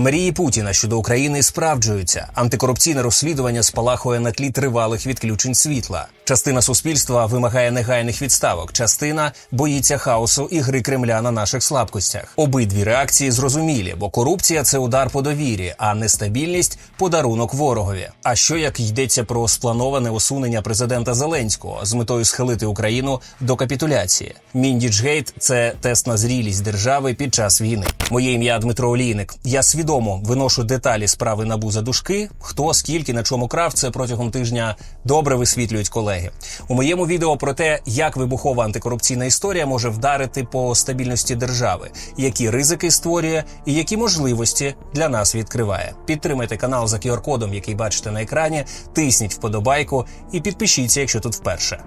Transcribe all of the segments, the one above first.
Мрії Путіна щодо України справджуються. Антикорупційне розслідування спалахує на тлі тривалих відключень світла. Частина суспільства вимагає негайних відставок. Частина боїться хаосу і гри Кремля на наших слабкостях. Обидві реакції зрозумілі, бо корупція це удар по довірі, а нестабільність подарунок ворогові. А що як йдеться про сплановане усунення президента Зеленського з метою схилити Україну до капітуляції? Міндічгейт це тест на зрілість держави під час війни. Моє ім'я Дмитро Олійник. Я свідомо виношу деталі справи набу за дужки. Хто скільки на чому крав це протягом тижня добре висвітлюють колеги. У моєму відео про те, як вибухова антикорупційна історія може вдарити по стабільності держави, які ризики створює і які можливості для нас відкриває. Підтримайте канал за QR-кодом, який бачите на екрані. Тисніть вподобайку і підпишіться, якщо тут вперше.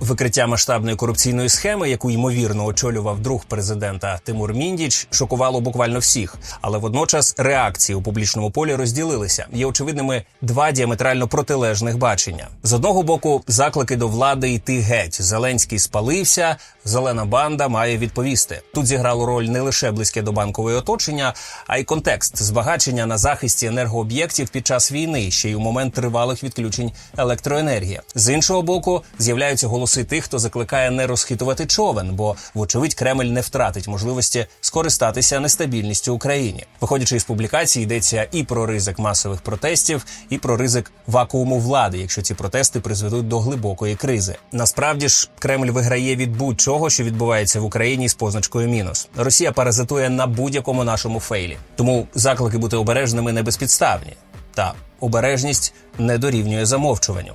Викриття масштабної корупційної схеми, яку ймовірно очолював друг президента Тимур Міндіч, шокувало буквально всіх. Але водночас реакції у публічному полі розділилися. Є очевидними два діаметрально протилежних бачення. З одного боку, заклики до влади йти геть. Зеленський спалився, зелена банда має відповісти. Тут зіграло роль не лише близьке до банкової оточення, а й контекст збагачення на захисті енергооб'єктів під час війни, ще й у момент тривалих відключень електроенергії. З іншого боку, з'являються голоси тих, хто закликає не розхитувати човен, бо, вочевидь, Кремль не втратить можливості скористатися нестабільністю Україні. Виходячи із публікації, йдеться і про ризик масових протестів, і про ризик вакууму влади, якщо ці протести призведуть до глибокої кризи. Насправді ж Кремль виграє від будь-чого, що відбувається в Україні з позначкою мінус. Росія паразитує на будь-якому нашому фейлі. Тому заклики бути обережними не безпідставні. Та обережність не дорівнює замовчуванню.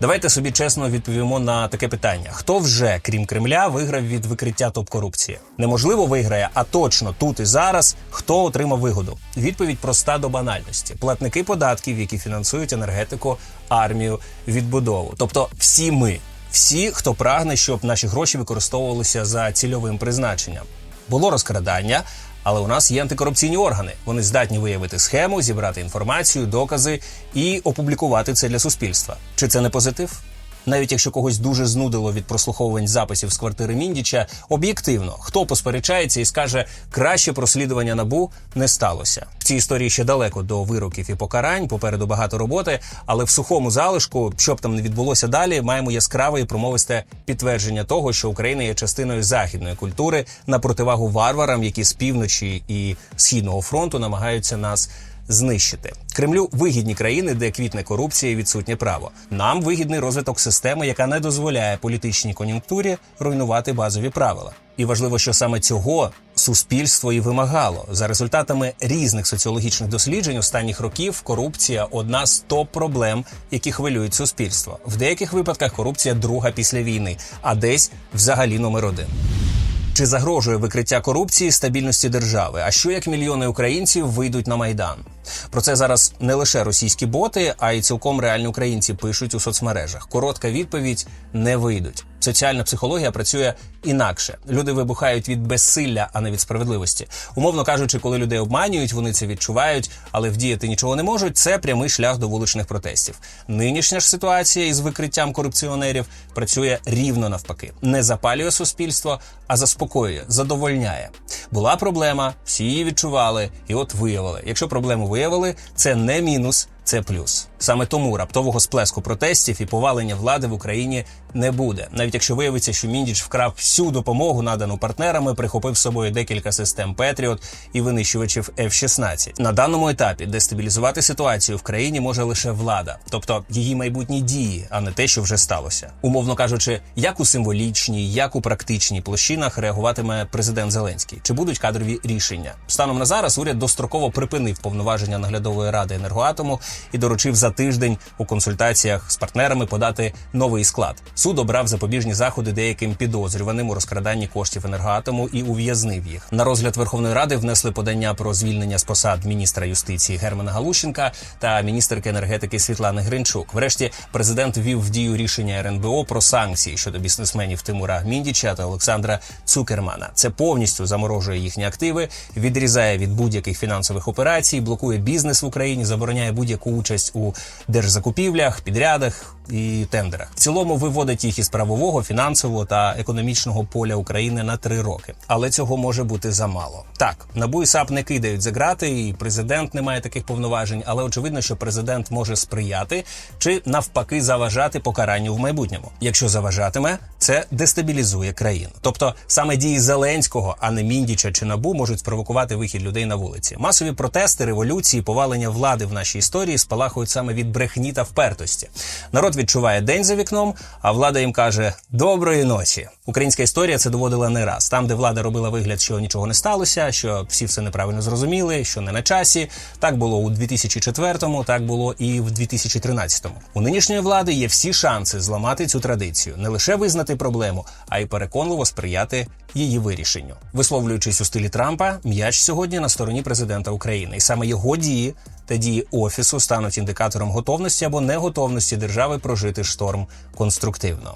Давайте собі чесно відповімо на таке питання: хто вже, крім Кремля, виграв від викриття топ-корупції? Неможливо виграє, а точно тут і зараз хто отримав вигоду? Відповідь проста до банальності: платники податків, які фінансують енергетику, армію, відбудову, тобто всі ми. Всі, хто прагне, щоб наші гроші використовувалися за цільовим призначенням, було розкрадання, але у нас є антикорупційні органи. Вони здатні виявити схему, зібрати інформацію, докази і опублікувати це для суспільства. Чи це не позитив? Навіть якщо когось дуже знудило від прослуховувань записів з квартири Міндіча, об'єктивно хто посперечається і скаже, краще прослідування набу не сталося. В цій історії ще далеко до вироків і покарань, попереду багато роботи, але в сухому залишку, що б там не відбулося далі, маємо яскраве і промовисте підтвердження того, що Україна є частиною західної культури на противагу варварам, які з півночі і східного фронту намагаються нас знищити. Кремлю вигідні країни, де квітне корупція і відсутнє право. Нам вигідний розвиток системи, яка не дозволяє політичній кон'юнктурі руйнувати базові правила. І важливо, що саме цього суспільство і вимагало за результатами різних соціологічних досліджень останніх років. Корупція одна з топ проблем, які хвилюють суспільство. В деяких випадках корупція друга після війни, а десь взагалі номер один. Чи загрожує викриття корупції стабільності держави? А що як мільйони українців вийдуть на майдан? Про це зараз не лише російські боти, а й цілком реальні українці пишуть у соцмережах. Коротка відповідь не вийдуть. Соціальна психологія працює інакше. Люди вибухають від безсилля, а не від справедливості. Умовно кажучи, коли людей обманюють, вони це відчувають, але вдіяти нічого не можуть. Це прямий шлях до вуличних протестів. Нинішня ж ситуація із викриттям корупціонерів працює рівно навпаки, не запалює суспільство, а заспокоює, задовольняє. Була проблема, всі її відчували, і от виявили. Якщо проблему виявили, це не мінус. Це плюс саме тому раптового сплеску протестів і повалення влади в Україні не буде, навіть якщо виявиться, що міндіч вкрав всю допомогу, надану партнерами, прихопив з собою декілька систем Петріот і винищувачів F-16. На даному етапі дестабілізувати ситуацію в країні може лише влада, тобто її майбутні дії, а не те, що вже сталося. Умовно кажучи, як у символічній, як у практичній площинах реагуватиме президент Зеленський, чи будуть кадрові рішення? Станом на зараз уряд достроково припинив повноваження наглядової ради енергоатому і доручив за тиждень у консультаціях з партнерами подати новий склад. Суд обрав запобіжні заходи деяким підозрюваним у розкраданні коштів енергоатому і ув'язнив їх. На розгляд Верховної Ради внесли подання про звільнення з посад міністра юстиції Германа Галущенка та міністерки енергетики Світлани Гринчук. Врешті президент ввів в дію рішення РНБО про санкції щодо бізнесменів Тимура Міндіча та Олександра Цукермана. Це повністю заморожує їхні активи, відрізає від будь-яких фінансових операцій, блокує бізнес в Україні, забороняє будь-яку участь у держзакупівлях, підрядах, і тендерах. В цілому виводить їх із правового, фінансового та економічного поля України на три роки. Але цього може бути замало. Так, набу і САП не кидають за грати, і президент не має таких повноважень, але очевидно, що президент може сприяти чи навпаки заважати покаранню в майбутньому. Якщо заважатиме, це дестабілізує країну. Тобто саме дії Зеленського, а не Міндіча чи Набу, можуть спровокувати вихід людей на вулиці. Масові протести, революції, повалення влади в нашій історії спалахують саме від брехні та впертості. Народ відчуває день за вікном, а влада їм каже доброї ночі. Українська історія це доводила не раз. Там, де влада робила вигляд, що нічого не сталося, що всі все неправильно зрозуміли, що не на часі. Так було у 2004-му, так було і в 2013-му. У нинішньої влади є всі шанси зламати цю традицію, не лише визнати проблему, а й переконливо сприяти її вирішенню. Висловлюючись у стилі Трампа, м'яч сьогодні на стороні президента України, і саме його дії та дії офісу стануть індикатором готовності або неготовності держави прожити шторм конструктивно.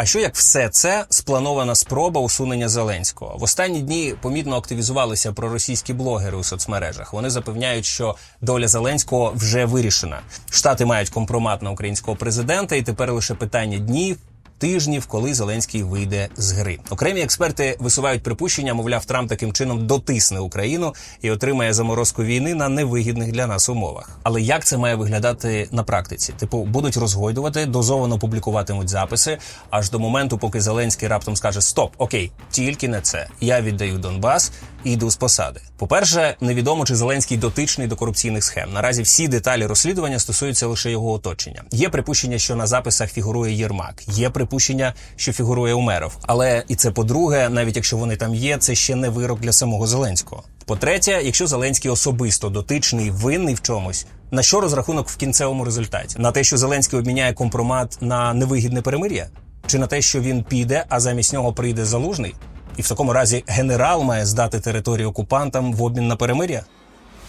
А що як все це спланована спроба усунення Зеленського? В останні дні помітно активізувалися проросійські блогери у соцмережах. Вони запевняють, що доля Зеленського вже вирішена. Штати мають компромат на українського президента, і тепер лише питання днів. Тижнів, коли Зеленський вийде з гри, окремі експерти висувають припущення, мовляв, Трамп таким чином дотисне Україну і отримає заморозку війни на невигідних для нас умовах. Але як це має виглядати на практиці? Типу, будуть розгойдувати, дозовано публікуватимуть записи, аж до моменту, поки Зеленський раптом скаже Стоп, окей, тільки не це. Я віддаю Донбас і йду з посади. По-перше, невідомо чи Зеленський дотичний до корупційних схем. Наразі всі деталі розслідування стосуються лише його оточення. Є припущення, що на записах фігурує Єрмак. Є припущення, що фігурує Умеров. Але і це по-друге, навіть якщо вони там є, це ще не вирок для самого Зеленського. По-третє, якщо Зеленський особисто дотичний, винний в чомусь. На що розрахунок в кінцевому результаті? На те, що Зеленський обміняє компромат на невигідне перемир'я? Чи на те, що він піде, а замість нього прийде залужний? І в такому разі генерал має здати територію окупантам в обмін на перемир'я?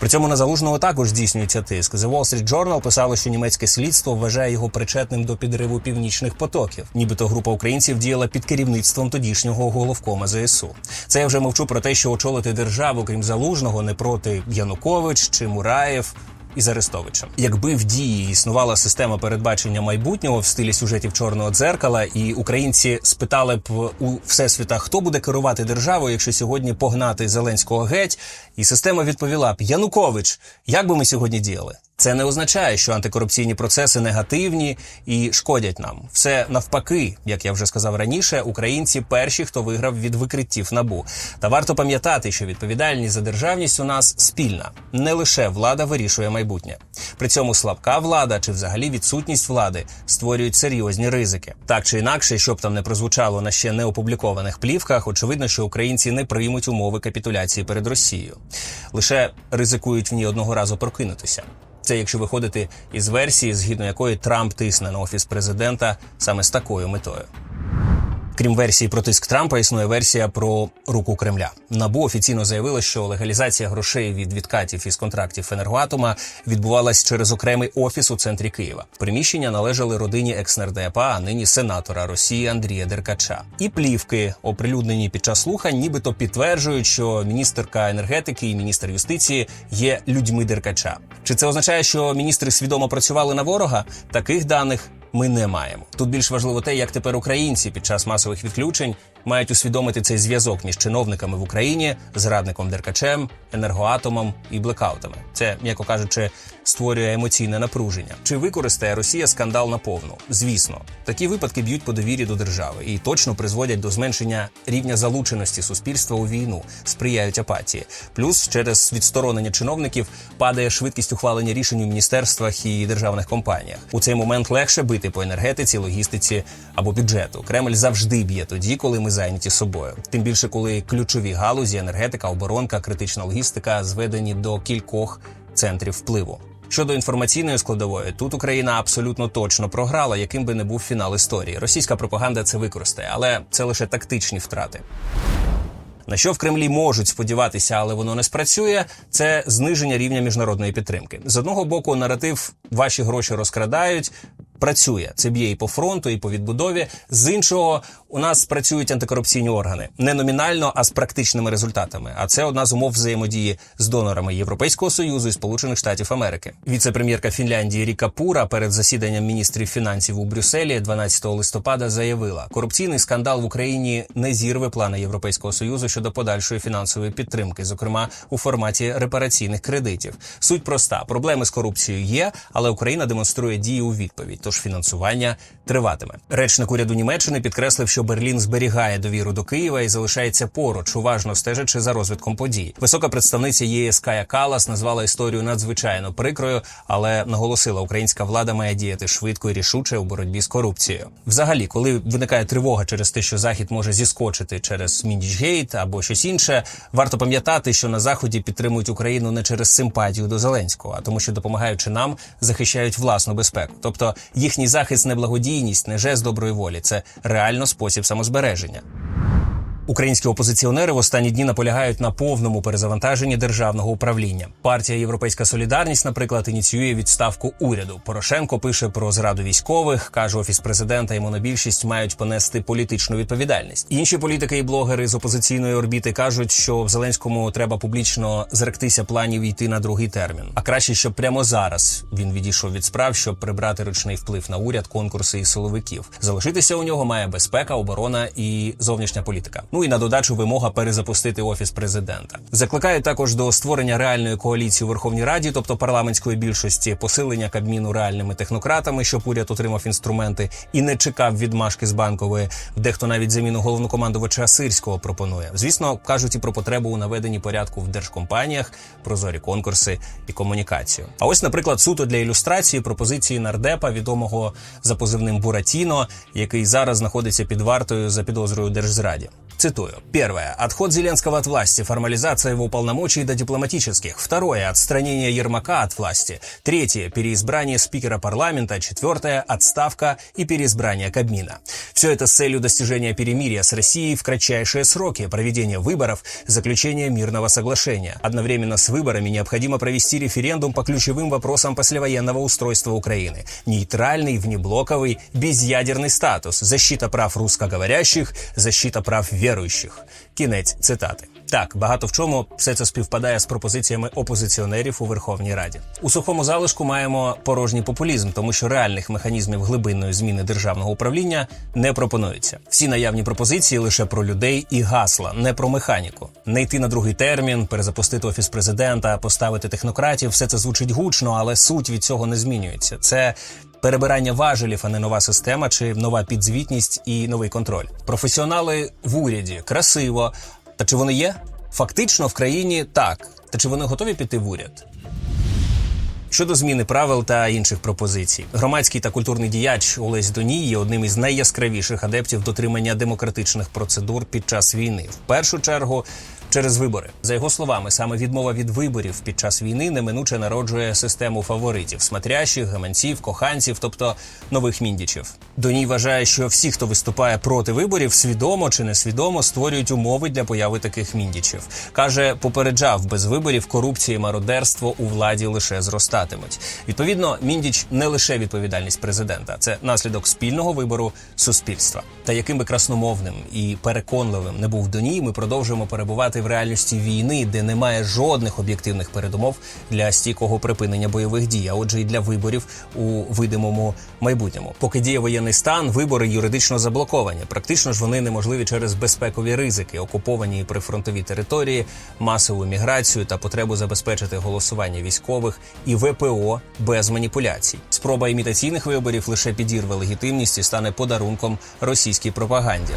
При цьому на залужного також здійснюється тиск. The Wall Street Journal писало, що німецьке слідство вважає його причетним до підриву північних потоків. Нібито група українців діяла під керівництвом тодішнього головкома ЗСУ. Це я вже мовчу про те, що очолити державу, крім залужного, не проти Янукович чи Мураєв. Із Арестовичем, якби в дії існувала система передбачення майбутнього в стилі сюжетів чорного дзеркала, і українці спитали б у всесвіта, хто буде керувати державою, якщо сьогодні погнати Зеленського геть, і система відповіла б Янукович, як би ми сьогодні діяли? Це не означає, що антикорупційні процеси негативні і шкодять нам. Все навпаки, як я вже сказав раніше, українці перші, хто виграв від викриттів набу. Та варто пам'ятати, що відповідальність за державність у нас спільна. Не лише влада вирішує майбутнє. При цьому слабка влада чи взагалі відсутність влади створюють серйозні ризики. Так чи інакше, щоб там не прозвучало на ще не опублікованих плівках, очевидно, що українці не приймуть умови капітуляції перед Росією, лише ризикують в ній одного разу прокинутися. Це якщо виходити із версії, згідно якої Трамп тисне на офіс президента саме з такою метою. Крім версії про тиск Трампа, існує версія про руку Кремля. Набу офіційно заявило, що легалізація грошей від відкатів із контрактів енергоатома відбувалась через окремий офіс у центрі Києва. Приміщення належали родині екснардепа, а нині сенатора Росії Андрія Деркача. І плівки, оприлюднені під час слухань, нібито підтверджують, що міністерка енергетики і міністр юстиції є людьми Деркача. Чи це означає, що міністри свідомо працювали на ворога? Таких даних ми не маємо. Тут більш важливо те, як тепер українці під час масових відключень мають усвідомити цей зв'язок між чиновниками в Україні, зрадником Деркачем, енергоатомом і блекаутами. Це, м'яко кажучи, створює емоційне напруження. Чи використає Росія скандал наповну? Звісно, такі випадки б'ють по довірі до держави і точно призводять до зменшення рівня залученості суспільства у війну, сприяють апатії. Плюс через відсторонення чиновників падає швидкість ухвалення рішень у міністерствах і державних компаніях. У цей момент легше бити по енергетиці, логістиці або бюджету. Кремль завжди б'є тоді, коли ми зайняті собою. Тим більше, коли ключові галузі, енергетика, оборонка, критична логістика зведені до кількох центрів впливу. Щодо інформаційної складової, тут Україна абсолютно точно програла, яким би не був фінал історії. Російська пропаганда це використає, але це лише тактичні втрати. На що в Кремлі можуть сподіватися, але воно не спрацює, це зниження рівня міжнародної підтримки. З одного боку, наратив ваші гроші розкрадають. Працює. Це б'є і по фронту, і по відбудові. З іншого у нас працюють антикорупційні органи не номінально, а з практичними результатами. А це одна з умов взаємодії з донорами Європейського союзу і Сполучених Штатів Америки. Віце-прем'єрка Фінляндії Ріка Пура перед засіданням міністрів фінансів у Брюсселі 12 листопада заявила, корупційний скандал в Україні не зірве плани Європейського союзу щодо подальшої фінансової підтримки, зокрема у форматі репараційних кредитів. Суть проста: проблеми з корупцією є, але Україна демонструє дії у відповідь. Тож фінансування триватиме. Речник уряду Німеччини підкреслив, що Берлін зберігає довіру до Києва і залишається поруч, уважно стежачи за розвитком подій. Висока представниця ЄС Кая Калас назвала історію надзвичайно прикрою, але наголосила, українська влада має діяти швидко і рішуче у боротьбі з корупцією. Взагалі, коли виникає тривога через те, що захід може зіскочити через Міндічгейт або щось інше, варто пам'ятати, що на заході підтримують Україну не через симпатію до Зеленського, а тому, що допомагаючи нам, захищають власну безпеку. Тобто їхній захист не благодійність, не жест доброї волі, це реально спосіб самозбереження. Українські опозиціонери в останні дні наполягають на повному перезавантаженні державного управління. Партія Європейська Солідарність, наприклад, ініціює відставку уряду. Порошенко пише про зраду військових, каже офіс президента і монобільшість мають понести політичну відповідальність. Інші політики і блогери з опозиційної орбіти кажуть, що в Зеленському треба публічно зректися планів йти на другий термін. А краще, щоб прямо зараз він відійшов від справ, щоб прибрати ручний вплив на уряд, конкурси і силовиків. Залишитися у нього має безпека, оборона і зовнішня політика. Ну і на додачу вимога перезапустити офіс президента. Закликають також до створення реальної коаліції у Верховній Раді, тобто парламентської більшості, посилення кабміну реальними технократами, щоб уряд отримав інструменти і не чекав відмашки з банкової. Дехто навіть заміну головнокомандувача Сирського пропонує. Звісно, кажуть і про потребу у наведенні порядку в держкомпаніях, прозорі конкурси і комунікацію. А ось, наприклад, суто для ілюстрації пропозиції нардепа, відомого за позивним Буратіно, який зараз знаходиться під вартою за підозрою держзраді. Цитую. Первое. Отход Зеленского от власти, формализация его полномочий до дипломатических. Второе. Отстранение Ермака от власти. Третье. Переизбрание спикера парламента. Четвертое. Отставка и переизбрание Кабмина. Все это с целью достижения перемирия с Россией в кратчайшие сроки, проведения выборов, заключения мирного соглашения. Одновременно с выборами необходимо провести референдум по ключевым вопросам послевоенного устройства Украины. Нейтральный, внеблоковый, безъядерный статус, защита прав русскоговорящих, защита прав віруючих. Кінець цитати. Так, багато в чому все це співпадає з пропозиціями опозиціонерів у Верховній Раді. У сухому залишку маємо порожній популізм, тому що реальних механізмів глибинної зміни державного управління не пропонується. Всі наявні пропозиції лише про людей і гасла, не про механіку. Не йти на другий термін, перезапустити офіс президента, поставити технократів. Все це звучить гучно, але суть від цього не змінюється. Це перебирання важелів, а не нова система чи нова підзвітність і новий контроль. Професіонали в уряді красиво. Та чи вони є? Фактично в країні так. Та чи вони готові піти в уряд? Щодо зміни правил та інших пропозицій, громадський та культурний діяч Олесь Доній є одним із найяскравіших адептів дотримання демократичних процедур під час війни. В першу чергу. Через вибори за його словами, саме відмова від виборів під час війни неминуче народжує систему фаворитів смотрящих, гаманців, коханців, тобто нових міндічів. Доній вважає, що всі, хто виступає проти виборів, свідомо чи несвідомо створюють умови для появи таких міндічів. каже, попереджав без виборів корупція і мародерство у владі лише зростатимуть. Відповідно, міндіч не лише відповідальність президента, це наслідок спільного вибору суспільства. Та яким би красномовним і переконливим не був Доній, ми продовжуємо перебувати в реальності війни, де немає жодних об'єктивних передумов для стійкого припинення бойових дій, а отже, і для виборів у видимому майбутньому. Поки діє воєнний стан, вибори юридично заблоковані. Практично ж вони неможливі через безпекові ризики, окуповані прифронтові території, масову міграцію та потребу забезпечити голосування військових і ВПО без маніпуляцій. Спроба імітаційних виборів лише підірве легітимність і стане подарунком російській пропаганді.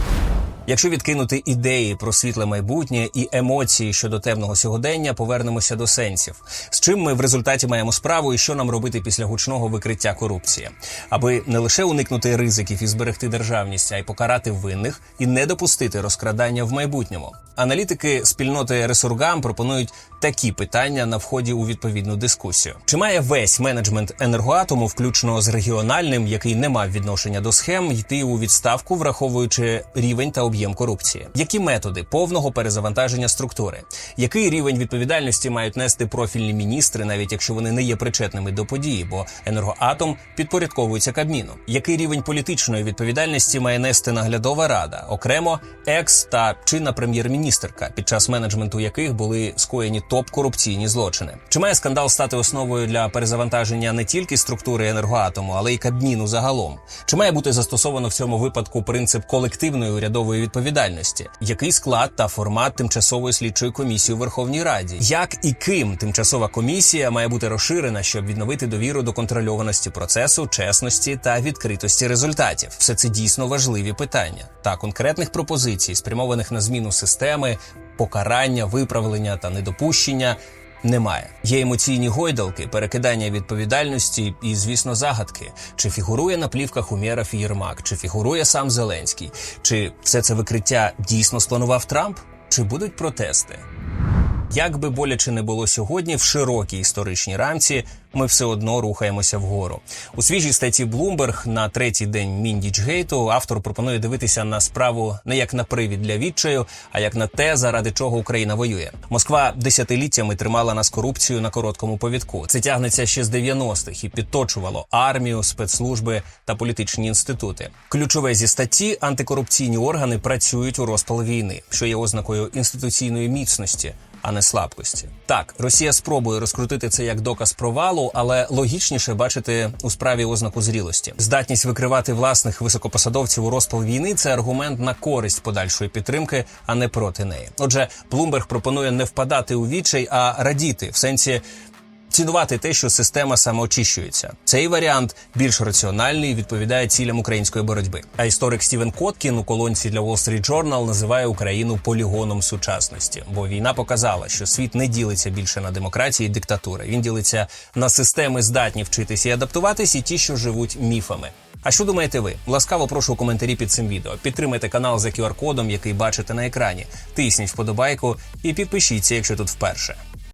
Якщо відкинути ідеї про світле майбутнє і емоції щодо темного сьогодення, повернемося до сенсів. З чим ми в результаті маємо справу і що нам робити після гучного викриття корупції, аби не лише уникнути ризиків і зберегти державність, а й покарати винних і не допустити розкрадання в майбутньому. Аналітики спільноти Ресургам пропонують такі питання на вході у відповідну дискусію: чи має весь менеджмент енергоатому, включно з регіональним, який не мав відношення до схем, йти у відставку, враховуючи рівень та об'єм корупції, які методи повного перезавантаження структури, який рівень відповідальності мають нести профільні міністри, навіть якщо вони не є причетними до події, бо енергоатом підпорядковується Кабміну, який рівень політичної відповідальності має нести наглядова рада, окремо екс та чинна прем'єр-міністерка, під час менеджменту яких були скоєні топ-корупційні злочини. Чи має скандал стати основою для перезавантаження не тільки структури енергоатому, але й Кабміну загалом? Чи має бути застосовано в цьому випадку принцип колективної урядової відповідальності? Який склад та формат тимчасової слідчої комісії у Верховній Раді? Як і ким тимчасова комісія має бути розширена, щоб відновити довіру до контрольованості процесу, чесності та відкритості результатів? Все це дійсно важливі питання та конкретних пропозицій, спрямованих на зміну системи, покарання, виправлення та недопущення. Немає. Є емоційні гойдалки, перекидання відповідальності і, звісно, загадки. Чи фігурує на плівках Умєров і Єрмак, чи фігурує сам Зеленський, чи все це викриття дійсно спланував Трамп, чи будуть протести? Як би боляче не було сьогодні, в широкій історичній рамці ми все одно рухаємося вгору. У свіжій статті Bloomberg на третій день Міндічгейту автор пропонує дивитися на справу не як на привід для відчаю, а як на те, заради чого Україна воює. Москва десятиліттями тримала нас корупцію на короткому повідку. Це тягнеться ще з 90-х і підточувало армію, спецслужби та політичні інститути. Ключове зі статті антикорупційні органи працюють у розпал війни, що є ознакою інституційної міцності а не слабкості. Так, Росія спробує розкрутити це як доказ провалу, але логічніше бачити у справі ознаку зрілості. Здатність викривати власних високопосадовців у розпал війни це аргумент на користь подальшої підтримки, а не проти неї. Отже, Блумберг пропонує не впадати у відчай, а радіти в сенсі. Цінувати те, що система самоочищується. Цей варіант більш раціональний відповідає цілям української боротьби. А історик Стівен Коткін у колонці для Wall Street Journal називає Україну полігоном сучасності, бо війна показала, що світ не ділиться більше на демократії і диктатури. Він ділиться на системи, здатні вчитися і адаптуватись, і ті, що живуть міфами. А що думаєте ви? Ласкаво прошу у коментарі під цим відео. Підтримайте канал за QR-кодом, який бачите на екрані. Тисніть вподобайку і підпишіться, якщо тут вперше.